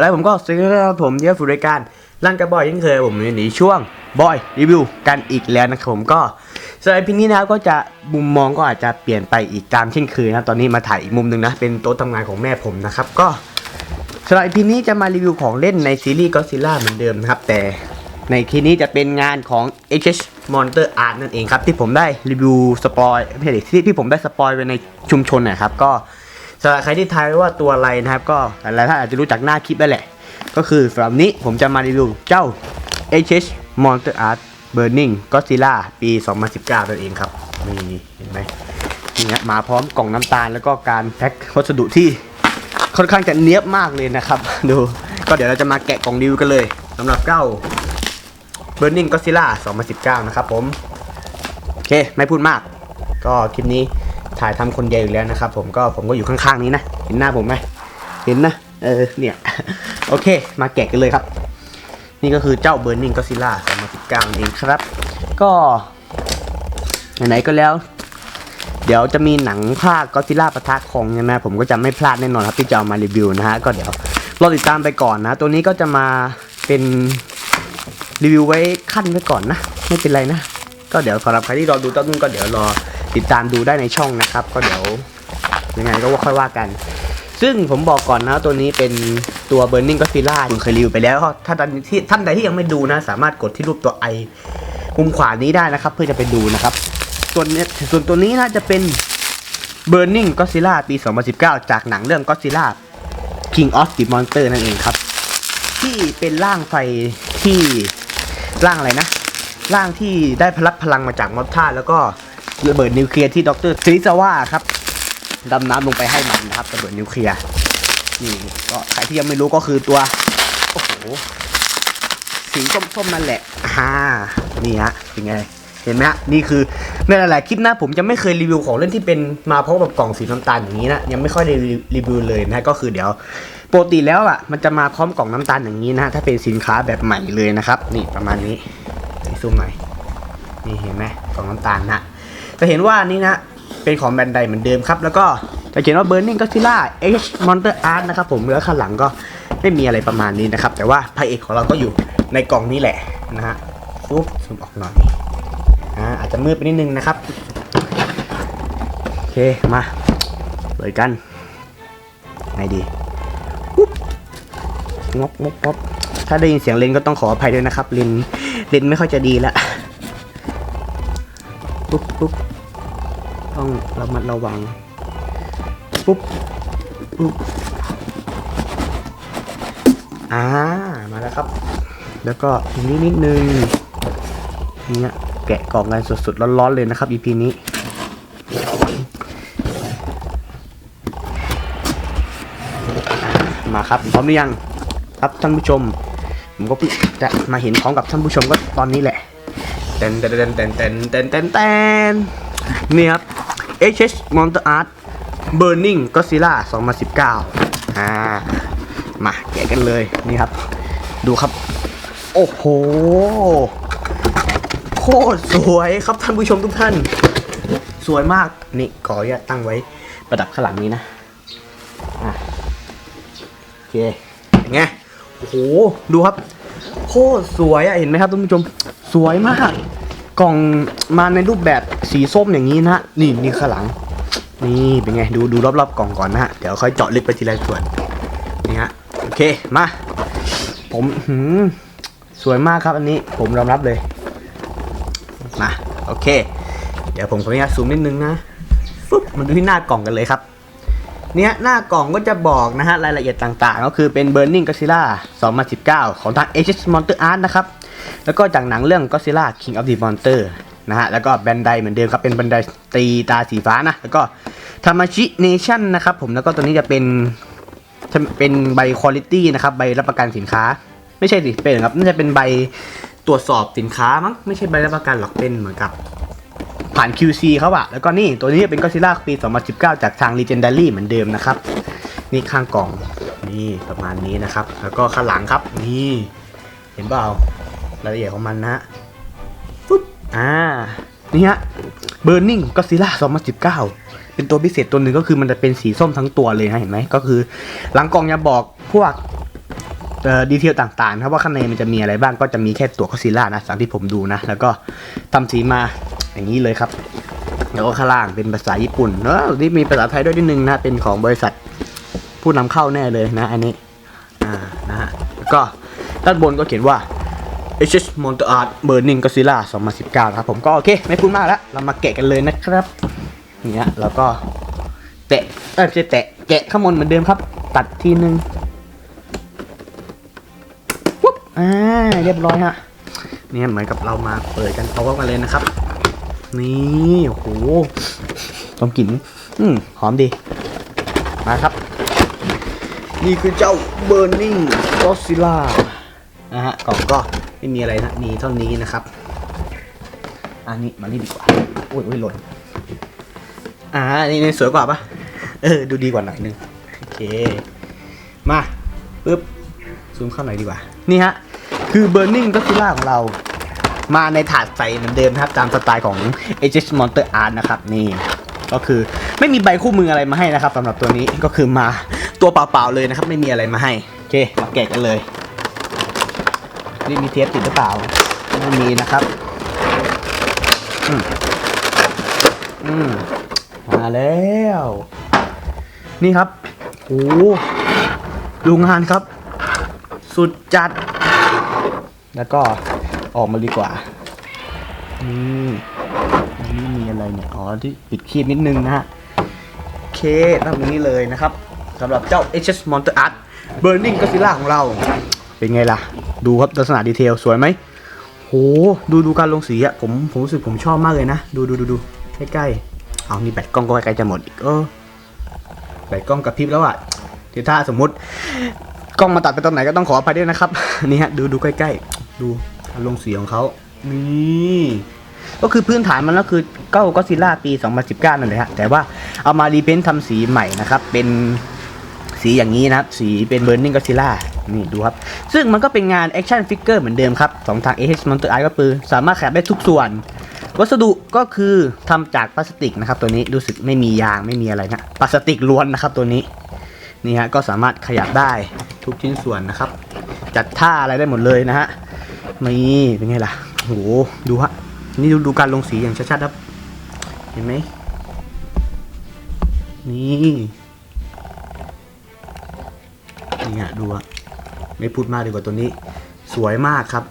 แล้วผมก็สวัสดีครับผมเยอะฟูรายการร่างกระบอยยังเคยผมในช่วงบอยรีวิวกันอีกแล้วนะครับผมก็สำหรับพีนี้นะครับก็จะมุมมองก็อาจจะเปลี่ยนไปอีกตามเช่นเคยนะตอนนี้มาถ่ายอีกมุมหนึ่งนะเป็นโต๊ะทำงานของแม่ผมนะครับก็สำหรับพีนี้จะมารีวิวของเล่นในซีรีส์ก็ซิล่าเหมือนเดิมนะครับแต่ในคีนี้จะเป็นงานของ HH Monster Art นั่นเองครับที่ผมได้รีวิวสปอยไม่ใช่ที่ที่ผมได้สปอยไปในชุมชนนะครับก็ สำหรับใครที่ทายว่าตัวอะไรนะครับ ก็หลายท่านอาจจะรู้จักหน้าคลิปได้แหละ ก็คือสำหรับนี้ผมจะมารีวิวเจ้า HH Monster Art Burning Godzilla ปี 2019นั่นเองครับนี่เห็นไหมนี่ฮะมาพร้อมกล่องน้ำตาลแล้วก็การแพ็ควัสดุที่ค่อนข้างจะเนี้ยบมากเลยนะครับ ดู ก็เดี๋ยวเราจะมาแกะกล่องรีวิวกันเลยสำหรับเจ้า Burning Godzilla 2019 นะครับผม โอเค ไม่พูดมาก ก็คลิปนี้ ถ่ายทำคนเดียวอยู่แล้วนะครับผมก็ผมก็อยู่ข้างๆนี้นะเห็นหน้าผมไหมเห็นนะเออเนี่ยโอเค มาแกะกันเลยครับ นี่ก็คือเจ้า Burning Godzilla 2019นั่นเองครับ ก็ไหนๆก็แล้ว เดี๋ยวจะมีหนังภาคก็ซิล่าปะทะคองใช่ไหมผมก็จะไม่พลาดแน่นอนครับที่จะเอามารีวิวนะฮะก็เดี๋ยวรอติดตามไปก่อนนะ ตัวนี้ก็จะมาเป็นรีวิวไว้ขั้นไว้ก่อนนะ ไม่เป็นไรนะ ก็เดี๋ยวสำหรับใครที่รอดูต้นนุ่นก็เดี๋ยวรอ ติดตามดูได้ในช่องนะครับ ก็เดี๋ยวยังไงก็ว่าค่อยว่ากัน ซึ่งผมบอกก่อนนะตัวนี้เป็นตัว Burning Godzilla ผมเคยรีวิวไปแล้ว ถ้าท่านที่ท่านใดที่ยังไม่ดูนะ สามารถกดที่รูปตัวไอมุมขวานี้ได้นะครับ เพื่อจะไปดูนะครับส่วนเนี้ยส่วนตัวนี้นะจะเป็น Burning Godzilla ปี 2019 จากหนังเรื่อง Godzilla King of the Monster นั่นเองครับ ที่เป็นร่างไฟที่ร่างอะไรนะร่างที่ได้พลักพลังมาจากมอสท่าแล้วก็ ระเบิดนิวเคลียร์ที่ดรซิซาว่าครับดำน้ำลงไปให้มันนะครับระเบิดนิวเคลียร์นี่ก็ใครที่ยังไม่รู้ก็คือตัวโอ้โหสีส้มๆนั่นแหละอ่านี่ฮะเป็นไงเห็นไหมฮะนี่คือในหลายๆคลิปนะผมจะไม่เคยรีวิวของเล่นที่เป็นมาพร้อมกับกล่องสีน้ำตาลอย่างนี้นะยังไม่ค่อยได้รีวิวเลยนะก็คือเดี๋ยวปกติแล้วอะมันจะมาพร้อมกล่องน้ำตาลอย่างนี้นะถ้าเป็นสินค้าแบบใหม่เลยนะครับ นี่ประมาณนี้ซูมหน่อยนี่เห็นไหมกล่องน้ำตาลนะ จะเห็นว่านี่นะเป็นของแบรนด์ใดเหมือนเดิมครับ แล้วก็จะเขียนว่า Burning Godzilla H Monster Art นะครับผมแล้วข้างหลังก็ไม่มีอะไรประมาณนี้นะครับ แต่ว่าพระเอกของเราก็อยู่ในกล่องนี้แหละนะฮะปุ๊บซูมออกหน่อยอ่าอาจจะมืดไปนิดนึงนะครับ โอเค มาเปิดกันไงดีปุ๊บงบงบงบถ้าได้ยินเสียงเลนก็ต้องขออภัยด้วยนะครับเลนเลนไม่ค่อยจะดีละ ต้องระมัดระวัง ปุ๊บปุ๊บอ่า มาแล้วครับ แล้วก็ทีนี้นิดนึงเนี่ยแกะกล่องกันสดๆร้อนๆเลยนะครับ EP นี้มาครับพร้อมหรือยังครับท่านผู้ชม ผมก็จะมาเห็นพร้อมกับท่านผู้ชมก็ตอนนี้แหละเต้นเต้นเต้นเต้นเต้นเต้นเต้นนี่ครับ HS Monster Art Burning Godzilla 2019 อ่า มาแกะกันเลย นี่ครับ ดูครับ โอ้โห โคตรสวยครับท่านผู้ชมทุกท่าน สวยมาก นี่ขออนุญาตตั้งไว้ประดับข้างหลังนี้นะอะโอเคเป็นไงโอ้โห ดูครับ โคตรสวยอะเห็นไหมครับท่านผู้ชม สวยมาก กล่องมาในรูปแบบ สีส้มอย่างนี้นะนี่นี่ข้างหลัง นี่เป็นไงดูดูรอบๆกล่องก่อนนะฮะเดี๋ยวค่อยเจาะลึกไปทีละส่วนนี่ฮะโอเคมาผมหืมสวยมากครับอันนี้ผมยอมรับเลยมาโอเค เดี๋ยวผมขออนุญาตซูมนิดนึงนะฟึบมาดูที่หน้ากล่องกันเลยครับเนี้ยหน้ากล่องก็จะบอกนะฮะรายละเอียดต่างๆ ก็คือเป็น Burning Godzilla 2019 ของทาง HS Monster Art นะครับ แล้วก็จากหนังเรื่อง Godzilla King of the Monster นะฮะแล้วก็แบนไดเหมือนเดิมครับเป็นแบนไดตีตาสีฟ้านะแล้วก็ทามาชิเนชั่นนะครับผมแล้วก็ตัวนี้จะเป็นเป็นใบคุณ i t y นะครับใบรับประกันสินค้า ไม่ใช่สิเป็นครับน่าจะเป็นใบตรวจสอบสินค้ามั้งไม่ใช่ใบรับประกันหรอกเป็นเหมือนกับผ่าน QC เขาอะแล้วก็นี่ตัวนี้เป็นก็ซิล่าปี 2019 จากทาง Legendary เหมือนเดิมนะครับ นี่ข้างกล่องนี่ประมาณนี้นะครับ แล้วก็ข้างหลังครับ นี่ เห็นเปล่ารายละเอียดของมันนะ อ่า นี่ฮะ Burning Godzilla 2019 เป็นตัวพิเศษตัวหนึ่งก็คือมันจะเป็นสีส้มทั้งตัวเลยนะเห็นไหมก็คือ หลังกล่องจะบอกพวกดีเทลต่างๆครับว่าข้างในมันจะมีอะไรบ้างก็จะมีแค่ตัวคอซิล่านะตามที่ผมดูนะ แล้วก็ทำสีมาอย่างนี้เลยครับ แล้วก็ข้างล่างเป็นภาษาญี่ปุ่นเนอะนี่มีภาษาไทยด้วยนิดนึงนะเป็นของบริษัทผู้นำเข้าแน่เลยนะ อันนี้อ่านะฮะแล้วก็ด้านบนก็เขียนว่า HS Monster Art Burning Godzilla 2019 นะครับผมก็โอเค ไม่พูดมากแล้ว เรามาแกะกันเลยนะครับเนี่ยแล้วก็แตะเอ้ยไม่ใช่แตะแกะข้างบนเหมือนเดิมครับ ตัดทีนึงปุ๊บอ่าเรียบร้อยฮะเนี่ยเหมือนกับเรามาเปิดกันเอากันเลยนะครับ นี่โอ้โหต้มกลิ่นอืมหอมดี มาครับ นี่คือเจ้า Burning Godzilla นะฮะกล่องก็ ไม่มีอะไรนะมีเท่านี้นะครับ อันนี้มานี่ดีกว่าโอ้ยโอ้ยหล่นอ่านี่นี่สวยกว่าปะเออดูดีกว่าหน่อยนึงโอเค มาปึ๊บซูมเข้าหน่อยดีกว่า นี่ฮะ คือ Burning Godzilla ของเรา มาในถาดใสเหมือนเดิมนะครับตามสไตล์ของ Aegis Monster Art นะครับ นี่ ก็คือไม่มีใบคู่มืออะไรมาให้นะครับสำหรับตัวนี้ก็คือมาตัวเปล่าๆเลยนะครับ ไม่มีอะไรมาให้ โอเค มาแกะกันเลย นี่มีเทปติดหรือเปล่าไม่มีนะครับอืมอืมมาแล้ว นี่ครับโอ้โรงานครับ สุดจัด แล้วก็ออกมาดีกว่านี่อันนี้มีอะไรเนี่ย อ๋อ ที่ปิดคีบนิดนึงนะฮะโอเคตั้งตรงนี้เลยนะครับสำหรับเจ้า HS Monster Art Burning Godzilla ของเรา เป็นไงล่ะ ดูครับลักษณะดีเทลสวยไหมโหดูดูการลงสีอะผมผมรู้สึกผมชอบมากเลยนะ ดูดูดูดูใกล้ๆเอานี่แบตกล้องก็ใกล้ๆจะหมดอีกเออแบตกล้องกระพริบแล้วอะเดี๋ยวถ้าสมมติกล้องมาตัดไปตอนไหนก็ต้องขออภัยด้วยนะครับนี่ฮะดูดูใกล้ๆ ดูการลงสีของเขานี่ก็คือพื้นฐานมันก็คือเก้าก็ซิล่าปี 2019 นั่นแหละฮะแต่ว่าเอามารีเพนท์ทำสีใหม่นะครับ เป็นสีอย่างนี้นะครับ สีเป็น Burning Godzilla นี่ดูครับ ซึ่งมันก็เป็นงานแอคชั่นฟิกเกอร์เหมือนเดิมครับของทาง AH Monster Art ก็คือสามารถขยับได้ทุกส่วน วัสดุก็คือทำจากพลาสติกนะครับ ตัวนี้รู้สึกไม่มียางไม่มีอะไรนะพลาสติกล้วนนะครับตัวนี้นี่ฮะก็สามารถขยับได้ทุกชิ้นส่วนนะครับ จัดท่าอะไรได้หมดเลยนะฮะนี่เป็นไงล่ะโหดูฮะนี่ดูดูการลงสีอย่างชัดๆครับ เห็นไหมนี่นี่ฮะดูอะ ไม่พูดมากดีกว่าตัวนี้ สวยมากครับ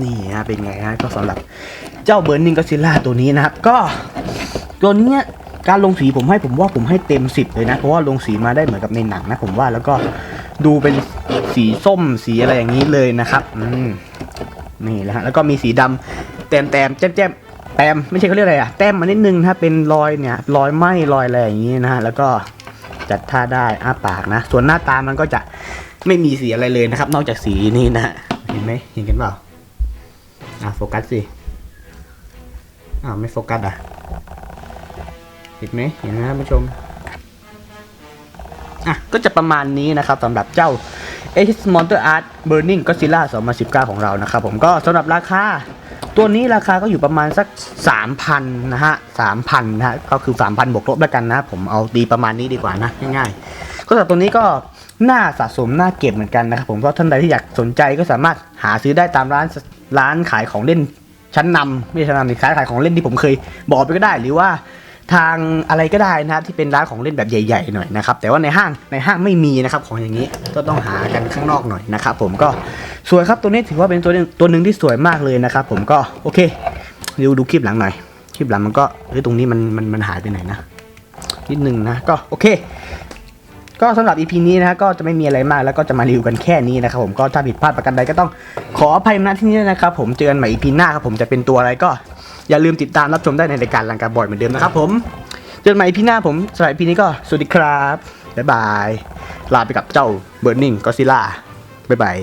นี่ฮะเป็นไงฮะก็สำหรับเจ้าเบ r ร์นิงก็ซิล่าตัวนี้นะครับ ก็ตัวเนี้ยการลงสีผมให้ผมว่าผมให้เต็ม 10 เลยนะ เพราะว่าลงสีมาได้เหมือนกับในหนังนะผมว่าแล้วก็ดูเป็นสีส้มสีอะไรอย่างนี้เลยนะครับ อืมนี่แหละฮะแล้วก็มีสีดำแต้มแต้มแจ่มแจ่ม แต้มไม่ใช่เขาเรียกอะไรอะแต้มมานิดนึงนะเป็นรอยเนี่ยรอยไหมรอยอะไรอย่างนี้นะฮะแล้วก็จัดท่าได้อ้าปากนะ ส่วนหน้าตามันก็จะไม่มีสีอะไรเลยนะครับ นอกจากสีนี้นะเห็นไหมเห็นกันเปล่าอะโฟกัสสิอ้าวไม่โฟกัสอะเห็นไหมเห็นไหมท่านผู้ชมอะก็จะประมาณนี้นะครับสำหรับเจ้า H Monster Art Burning Godzilla 2019 ของเรานะครับผมก็สำหรับราคา ตัวนี้ราคาก็อยู่ประมาณสัก 3,000นะฮะ3,000นะฮะก็คือ 3,000บวกลบแล้วกันนะผมเอาตีประมาณนี้ดีกว่านะง่ายๆก็สำหรับตัวนี้ก็น่าสะสมน่าเก็บเหมือนกันนะครับผมเพราะท่านใดที่อยากสนใจก็สามารถหาซื้อได้ตามร้านร้านขายของเล่นชั้นนำไม่ใช่ชั้นนำนี่ขายขายของเล่นที่ผมเคยบอกไปก็ได้ หรือว่า ทางอะไรก็ได้นะครับที่เป็นร้านของเล่นแบบใหญ่ ๆ หน่อยนะครับแต่ว่าในห้างในห้างไม่มีนะครับของอย่างนี้ก็ต้องหากันข้างนอกหน่อยนะครับผมก็สวยครับตัวนี้ถือว่าเป็นตัวนึงตัวหนึ่งที่สวยมากเลยนะครับผมก็โอเคดูดูคลิปหลังหน่อยคลิปหลังมันก็เฮ้ยตรงนี้มันมันมันหายไปไหนนะนิดนึงนะก็โอเค ก็สำหรับ EP นี้นะก็จะไม่มีอะไรมากแล้วก็จะมารีวิวกันแค่นี้นะครับผมก็ถ้าผิดพลาดประการใดก็ต้องขออภัยมาณที่นี้นะครับผมเจอกันใหม่ EP หน้าครับผมจะเป็นตัวอะไรก็ อย่าลืมติดตามรับชมได้ในรายการลังกาบอยเหมือนเดิมนะครับผมเจอกันใหม่พี่หน้าผมสำหรับ EP นี้ก็สวัสดีครับบ๊ายบายลาไปกับเจ้าเบิร์นิงก็ซิล่าบ๊ายบาย